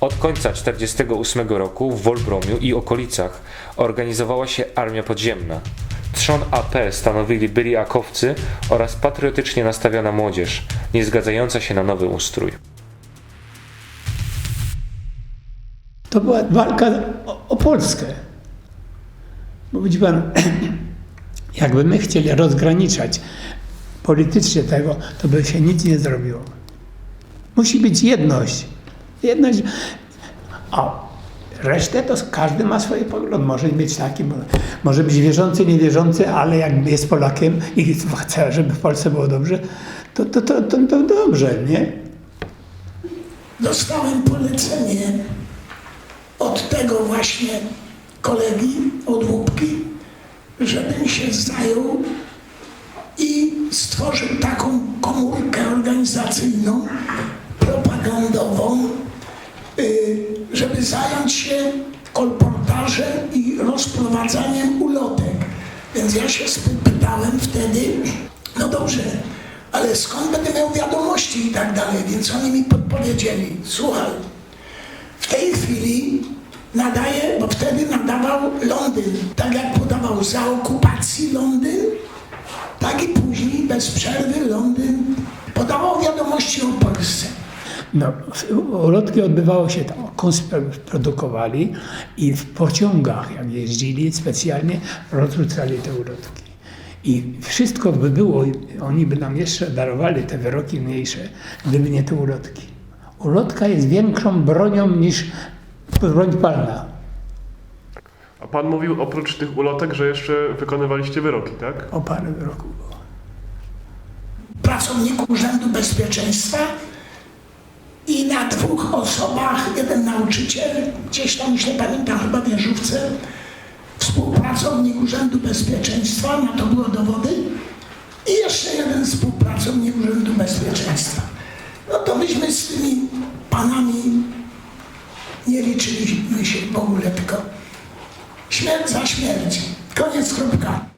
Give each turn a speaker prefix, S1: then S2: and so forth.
S1: Od końca 1948 roku w Wolbromiu i okolicach organizowała się armia podziemna. Trzon AP stanowili byli akowcy oraz patriotycznie nastawiona młodzież, nie zgadzająca się na nowy ustrój.
S2: To była walka o, o Polskę. Bo widzi pan, jakby my chcieli rozgraniczać politycznie tego, to by się nic nie zrobiło. Musi być jedność. Jedność. A resztę to każdy ma swoje pogląd. Może być taki, mo- może być wierzący, niewierzący, ale jak jest Polakiem i chce, żeby w Polsce było dobrze, to, to, to, to, to dobrze, nie?
S3: dostałem polecenie od tego właśnie kolegi od Łupki, żebym się zajął i stworzył taką komórkę organizacyjną, propagandową, żeby zająć się kolportażem i rozprowadzaniem ulotek. Więc ja się spytałem wtedy, no dobrze, ale skąd będę miał wiadomości i tak dalej, więc oni mi podpowiedzieli, słuchaj, w tej chwili nadaje, bo wtedy nadawał Londyn, tak jak podawał za okupacji Londyn, tak i później bez przerwy Londyn podawał wiadomości o Polsce.
S2: No, ulotki odbywało się tam, konspekt produkowali i w pociągach, jak jeździli specjalnie, rozrzucali te ulotki. I wszystko by było, oni by nam jeszcze darowali te wyroki mniejsze, gdyby nie te ulotki. Ulotka jest większą bronią niż broń palna.
S4: A pan mówił oprócz tych ulotek, że jeszcze wykonywaliście wyroki, tak?
S2: O parę wyroków było.
S3: pracownik Urzędu Bezpieczeństwa i na dwóch osobach, jeden nauczyciel, gdzieś tam już nie pamiętam, chyba Wieżówce, współpracownik Urzędu Bezpieczeństwa, na to było dowody, i jeszcze jeden współpracownik Urzędu Bezpieczeństwa. No to myśmy z tymi panami nie liczyliśmy się w ogóle, tylko śmierć za śmierć. Koniec, kropka.